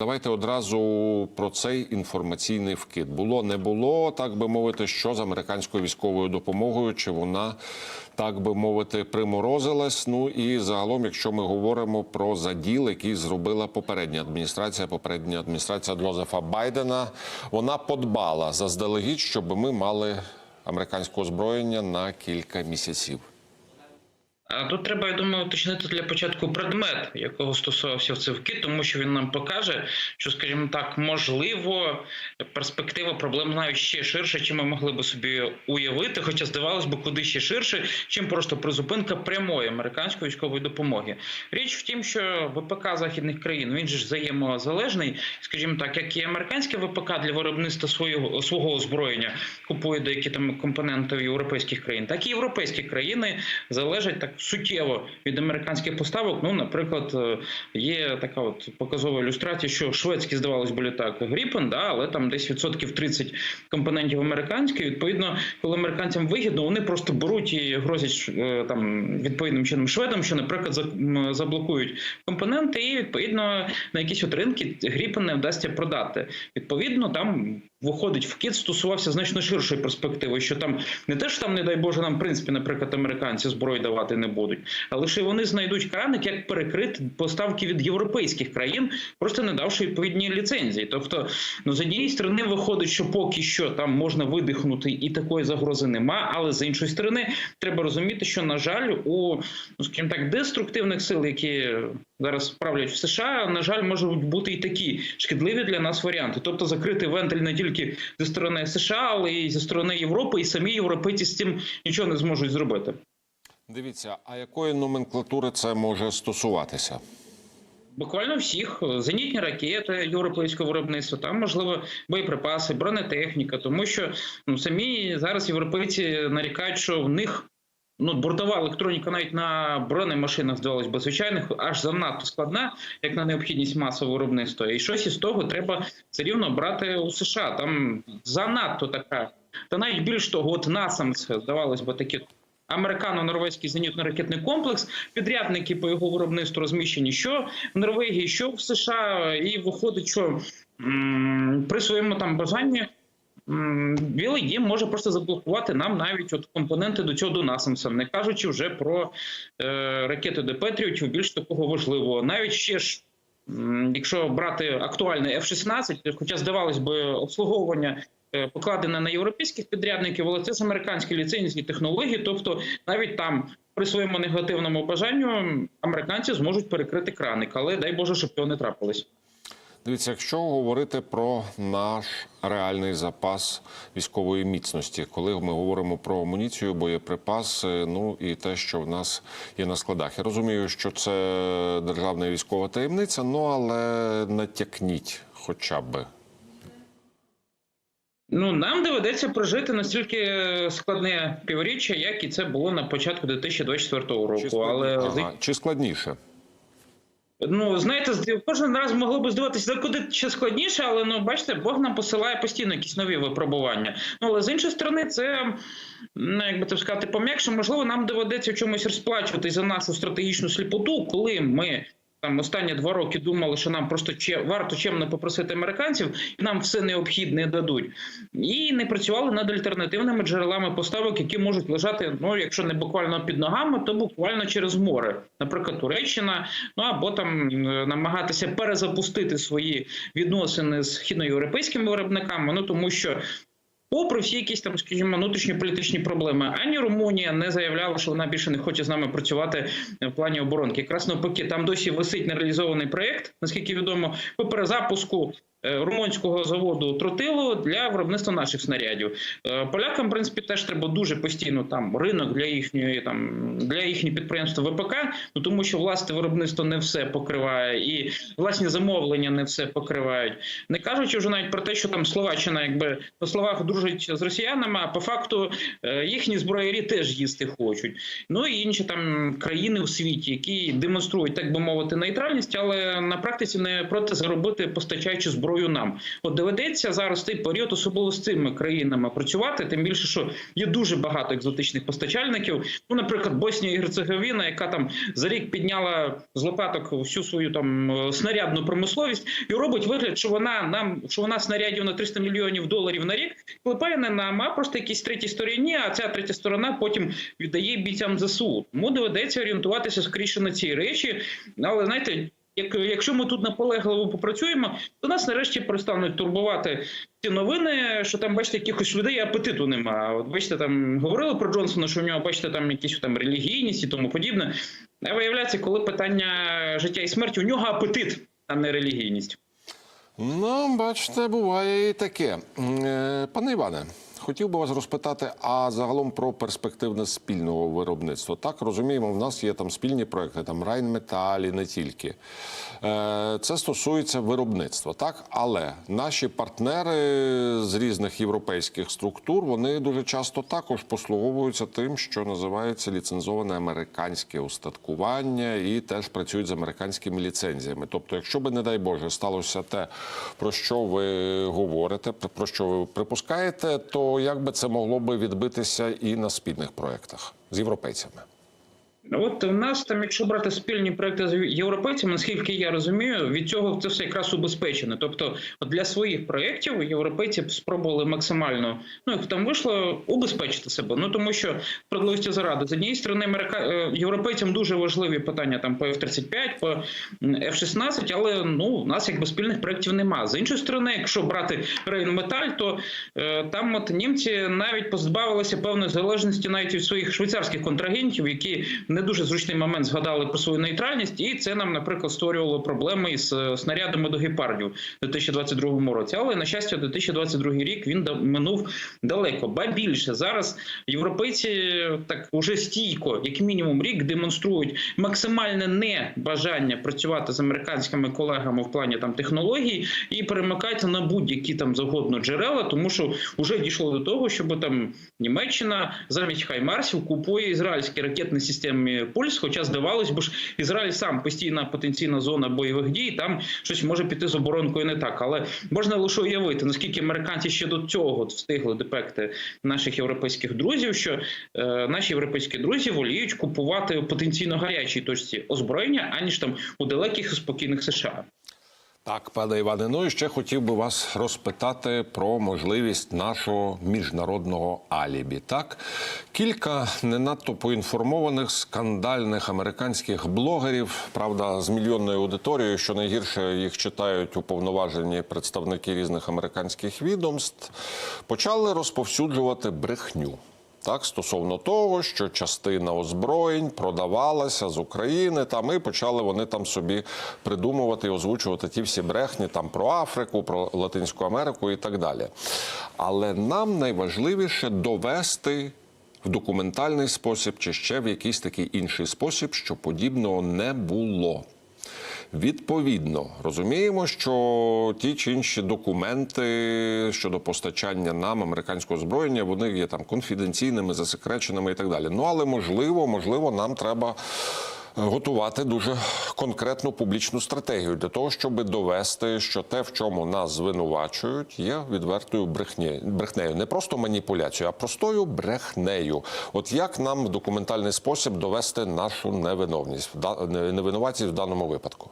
Давайте одразу про цей інформаційний вкид. Було не було, так би мовити, що з американською військовою допомогою, чи вона так би мовити приморозилась. Ну і загалом, якщо ми говоримо про заділ, який зробила попередня адміністрація, попередня адміністрація Джозефа Байдена, вона подбала заздалегідь, щоб ми мали американське озброєння на кілька місяців. Тут треба, я думаю, уточнити для початку предмет, якого стосувався в цей тому що він нам покаже, що, скажімо так, можливо, перспектива проблем навіть ще ширше, чим ми могли би собі уявити. Хоча здавалось би, куди ще ширше, чим просто призупинка прямої американської військової допомоги. Річ в тім, що ВПК західних країн він же ж взаємозалежний, скажімо так, як і американське ВПК для виробництва свого свого озброєння купує деякі там компоненти європейських країн, так і європейські країни залежать так суттєво від американських поставок. Ну, наприклад, е, є така от показова ілюстрація, що шведські здавалось би літак Гріпен, да, але там десь відсотків 30 компонентів американські. Відповідно, коли американцям вигідно, вони просто беруть і грозять е, там відповідним чином шведам, що, наприклад, заблокують компоненти, і відповідно на якісь от ринки Гріпен не вдасться продати. Відповідно, там. Виходить, вкид стосувався значно ширшої перспективи, що там не те, що там, не дай Боже, нам в принципі, наприклад, американці зброї давати не будуть, що й вони знайдуть краник, як перекрити поставки від європейських країн, просто не давши відповідні ліцензії. Тобто, ну з однієї сторони, виходить, що поки що там можна видихнути, і такої загрози нема. Але з іншої сторони, треба розуміти, що на жаль, у ну скажімо так, деструктивних сил, які зараз правлять в США, на жаль, можуть бути і такі шкідливі для нас варіанти, тобто закрити вентиль не тільки зі сторони США, але й зі сторони Європи, і самі європейці з цим нічого не зможуть зробити. Дивіться, а якої номенклатури це може стосуватися? Буквально всіх зенітні ракети європейського виробництва, там можливо боєприпаси, бронетехніка, тому що ну самі зараз європейці нарікають, що в них ну бортова електроніка навіть на бронемашинах здавалось би звичайних аж занадто складна, як на необхідність масового виробництва. І щось із того треба все рівно брати у США. Там занадто така. Та навіть більш того, от насамс, здавалось би, такі Американо-норвезький зенітно-ракетний комплекс, підрядники по його виробництву розміщені що в Норвегії, що в США, і виходить, що при своєму там бажанні Білий Дім може просто заблокувати нам навіть от компоненти до цього до насамса, не кажучи вже про е, ракети до Петріотів, більш такого важливого. Навіть ще ж. Якщо брати актуальний F-16, хоча здавалось би обслуговування е, покладене на європейських підрядників, але це ж американські ліцензії технології. Тобто навіть там при своєму негативному бажанню американці зможуть перекрити краник, але дай Боже, щоб цього не трапилось. Дивіться, якщо говорити про наш реальний запас військової міцності, коли ми говоримо про амуніцію, боєприпаси, ну і те, що в нас є на складах. Я розумію, що це державна військова таємниця, ну але натякніть хоча б. Ну нам доведеться прожити настільки складне півріччя, як і це було на початку 2024 Чи, року. складні- Але ага. Чи складніше? Ну, знаєте, кожен раз могло би здаватися, куди ще складніше, але ну бачите, Бог нам посилає постійно якісь нові випробування. Ну але з іншої сторони, це ну, як би так сказати, пом'якше, можливо, нам доведеться в чомусь розплачувати за нашу стратегічну сліпоту, коли ми. Там останні два роки думали, що нам просто че варто чемно попросити американців, і нам все необхідне дадуть, і не працювали над альтернативними джерелами поставок, які можуть лежати, ну якщо не буквально під ногами, то буквально через море, наприклад, Туреччина, ну або там е, намагатися перезапустити свої відносини з східноєвропейськими виробниками. Ну тому що. Попри всі якісь там, скажімо, внутрішньополітичні проблеми, ані Румунія не заявляла, що вона більше не хоче з нами працювати в плані оборонки. Якраз навпаки, там досі висить нереалізований проєкт, наскільки відомо, по перезапуску румунського заводу тротилу для виробництва наших снарядів. Е, Полякам, в принципі, теж треба дуже постійно там ринок для їхньої там для їхніх підприємств ВПК, ну тому що власне виробництво не все покриває, і власні замовлення не все покривають. Не кажучи вже навіть про те, що там Словаччина, якби по словах дуже дружать з росіянами, а по факту е, їхні зброярі теж їсти хочуть. Ну і інші там країни у світі, які демонструють, так би мовити, нейтральність, але на практиці не проти заробити, постачаючи зброю нам. От доведеться зараз цей період, особливо з цими країнами, працювати. Тим більше, що є дуже багато екзотичних постачальників. Ну, наприклад, Боснія і Герцеговіна, яка там за рік підняла з лопаток всю свою там е, снарядну промисловість і робить вигляд, що вона нам що вона снарядів на 300 мільйонів доларів на рік клепає не нам, а просто якісь третій стороні. А ця третя сторона потім віддає бійцям ЗСУ. Тому доведеться орієнтуватися скоріше на ці речі. Але знаєте. Як, якщо ми тут наполегливо попрацюємо, то нас нарешті перестануть турбувати ці новини, що там, бачите, якихось людей апетиту немає. От бачите, там говорили про Джонсона, що у нього бачите там якісь там релігійність і тому подібне. А виявляється, коли питання життя і смерті, у нього апетит, а не релігійність. Ну, бачите, буває і таке. Е, Пане Іване, хотів би вас розпитати, а загалом про перспективне спільного виробництва. Так розуміємо, в нас є там спільні проекти, там Райнметал і не тільки. Е, Це стосується виробництва, так але наші партнери з різних європейських структур вони дуже часто також послуговуються тим, що називається ліцензоване американське устаткування, і теж працюють з американськими ліцензіями. Тобто, якщо би, не дай Боже, сталося те, про що ви говорите, про що ви припускаєте, то як би це могло би відбитися і на спільних проєктах з європейцями? От у нас там, якщо брати спільні проекти з європейцями, наскільки я розумію, від цього це все якраз убезпечено. Тобто, от для своїх проєктів європейці спробували максимально, ну як там вийшло, убезпечити себе. Ну тому що справедливості заради з однієї сторони, Америка... е, європейцям дуже важливі питання там по F-35, по F-16, але ну у нас якби спільних проєктів немає. З іншої сторони, якщо брати Рейнметаль, то е, там от німці навіть позбавилися певної залежності навіть від своїх швейцарських контрагентів, які не дуже зручний момент згадали про свою нейтральність, і це нам, наприклад, створювало проблеми із е, снарядами до гепардів у 2022 році. Але на щастя, 2022 рік він минув далеко. Ба більше зараз європейці так уже стійко, як мінімум, рік демонструють максимальне небажання працювати з американськими колегами в плані там технологій і перемикаються на будь-які там завгодно джерела, тому що вже дійшло до того, щоб там Німеччина замість Хаймарсів купує ізраїльські ракетні системи Пульс. Хоча здавалось би ж, Ізраїль сам постійна потенційна зона бойових дій, там щось може піти з оборонкою не так. Але можна лише уявити, наскільки американці ще до цього встигли депекти наших європейських друзів, що е, наші європейські друзі воліють купувати потенційно гарячій точці озброєння, аніж там у далеких і спокійних США. Так, пане Іване, ну і ще хотів би вас розпитати про можливість нашого міжнародного алібі. Так, кілька не надто поінформованих скандальних американських блогерів, правда, з мільйонною аудиторією, що найгірше їх читають уповноважені представники різних американських відомств, почали розповсюджувати брехню. Так, стосовно того, що частина озброєнь продавалася з України, там і почали вони там собі придумувати і озвучувати ті всі брехні там про Африку, про Латинську Америку і так далі. Але нам найважливіше довести в документальний спосіб чи ще в якийсь такий інший спосіб, що подібного не було. Відповідно, розуміємо, що ті чи інші документи щодо постачання нам американського озброєння, вони є там конфіденційними, засекреченими і так далі. Ну але можливо, можливо, нам треба. е, Готувати дуже конкретну публічну стратегію для того, щоб довести, що те, в чому нас звинувачують, є відвертою брехнею, не просто маніпуляцією, а простою брехнею. От як нам в документальний спосіб довести нашу невиновність, невинуватість в даному випадку?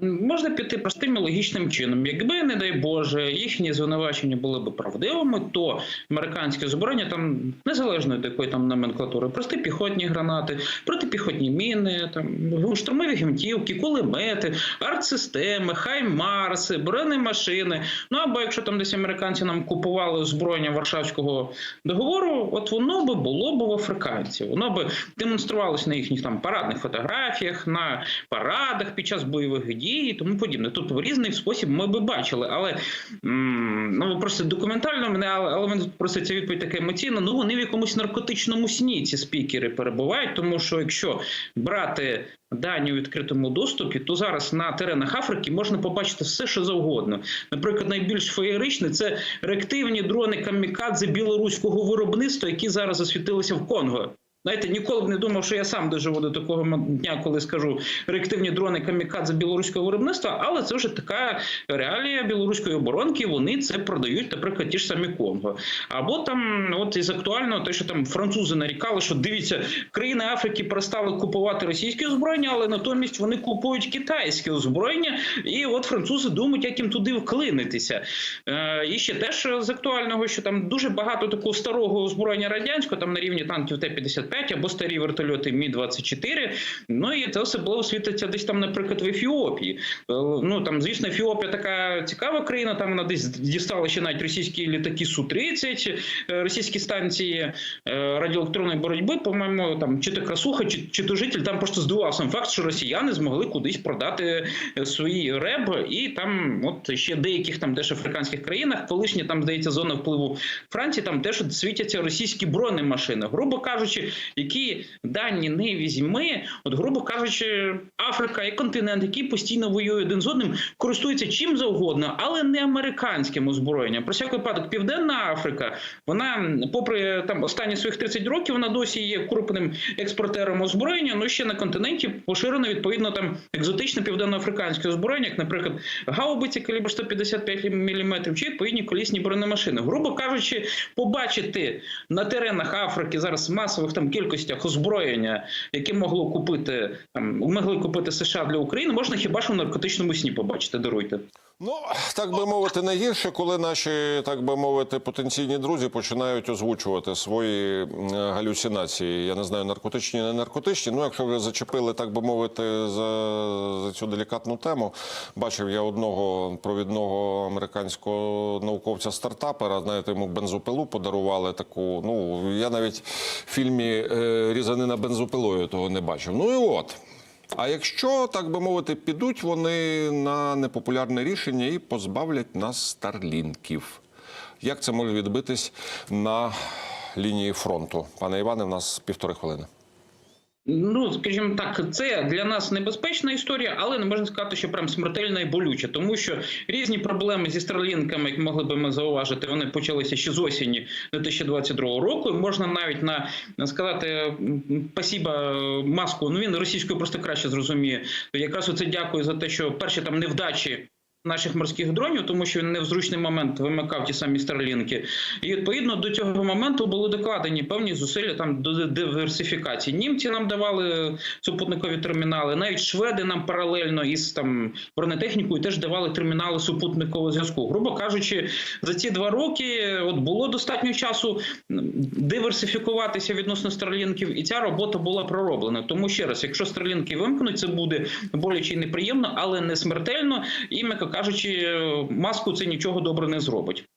Можна піти простим і логічним чином. Якби, не дай Боже, їхні звинувачення були б правдивими, то американське збройня там незалежно від якої там номенклатури, прості піхотні гранати, протипіхотні міни, там штурмові гвинтівки, кулемети, артсистеми, хаймарси, бронемашини. Ну або якщо там десь американці нам купували озброєння Варшавського договору, от воно би було б в африканців. Воно би демонструвалося на їхніх там парадних фотографіях, на парадах під час бойових дій. Дії і тому подібне. Тобто в різний спосіб ми би бачили, але ну просто документально мене, але, мене просто ця відповідь така емоційна. Ну вони в якомусь наркотичному сні ці спікери перебувають, тому що якщо брати дані у відкритому доступі, то зараз на теренах Африки можна побачити все, що завгодно. Наприклад, найбільш феєричне це реактивні дрони камікадзе білоруського виробництва, які зараз засвітилися в Конго. Знаєте, ніколи б не думав, що я сам доживу до такого дня, коли скажу реактивні дрони камікадзе білоруського виробництва, але це вже така реалія білоруської оборонки. Вони це продають, наприклад, ті ж самі Конго. Або там, от із актуального, те, що там французи нарікали, що дивіться, країни Африки перестали купувати російське озброєння, але натомість вони купують китайське озброєння. І от французи думають, як їм туди вклинитися. Е, і ще теж з актуального, що там дуже багато такого старого озброєння радянського, там на рівні танків Т-55 або старі вертольоти Мі-24. Ну і це особливо світиться десь там, наприклад, в Ефіопії. Е, Ну там, звісно, Ефіопія така цікава країна. Там вона десь дістала ще навіть російські літаки Су-30, е, російські станції е, радіоелектронної боротьби. По-моєму, там чи то красуха, чи, чи то житель. Там просто здивував сам факт, що росіяни змогли кудись продати свої реб, і там, от ще деяких там теж африканських країнах, колишня там здається зона впливу Франції, там теж світяться російські бронемашини. Грубо кажучи, які дані не візьми, от грубо кажучи, Африка як континент, який постійно воює один з одним, користується чим завгодно, але не американським озброєнням. Про всяк випадок, Південна Африка, вона, попри там останні своїх 30 років, вона досі є крупним експортером озброєння. Ну ще на континенті поширено відповідно там екзотичне південноафриканське озброєння, як, наприклад, гаубиці калібр 155 мм, чи відповідні колісні бронемашини. Грубо кажучи, побачити на теренах Африки зараз масових там кількостях озброєння, яке могло купити могли купити США для України, можна хіба що в наркотичному сні побачити. Даруйте. Ну, так би мовити, найгірше, коли наші, так би мовити, потенційні друзі починають озвучувати свої галюцинації. Я не знаю, наркотичні, не наркотичні. Ну, якщо ви зачепили, так би мовити, за, за цю делікатну тему, бачив я одного провідного американського науковця стартапера. Знаєте, йому бензопилу подарували таку. Ну, я навіть в фільмі е, Різанина бензопилою того не бачив. Ну і от. А якщо, так би мовити, підуть вони на непопулярне рішення і позбавлять нас старлінків, як це може відбитись на лінії фронту? Пане Іване, в нас півтори хвилини. Ну, скажімо так, це для нас небезпечна історія, але не можна сказати, що прям смертельна і болюча, тому що різні проблеми зі старлінками, як могли би ми зауважити, вони почалися ще з осені 2022 року. Можна навіть на, на сказати пасіба маску. Ну він російською просто краще зрозуміє. Якраз оце дякую за те, що перші там невдачі. Наших морських дронів, тому що він не в зручний момент вимикав ті самі старлінки, і відповідно до цього моменту були докладені певні зусилля там до диверсифікації. Німці нам давали супутникові термінали, навіть шведи нам паралельно із там бронетехнікою теж давали термінали супутникового зв'язку. Грубо кажучи, за ці два роки от було достатньо часу диверсифікуватися відносно старлінків, і ця робота була пророблена. Тому ще раз, якщо старлінки вимкнуть, це буде боляче і неприємно, але не смертельно. І м'яко кажучи, маску це нічого добре не зробить.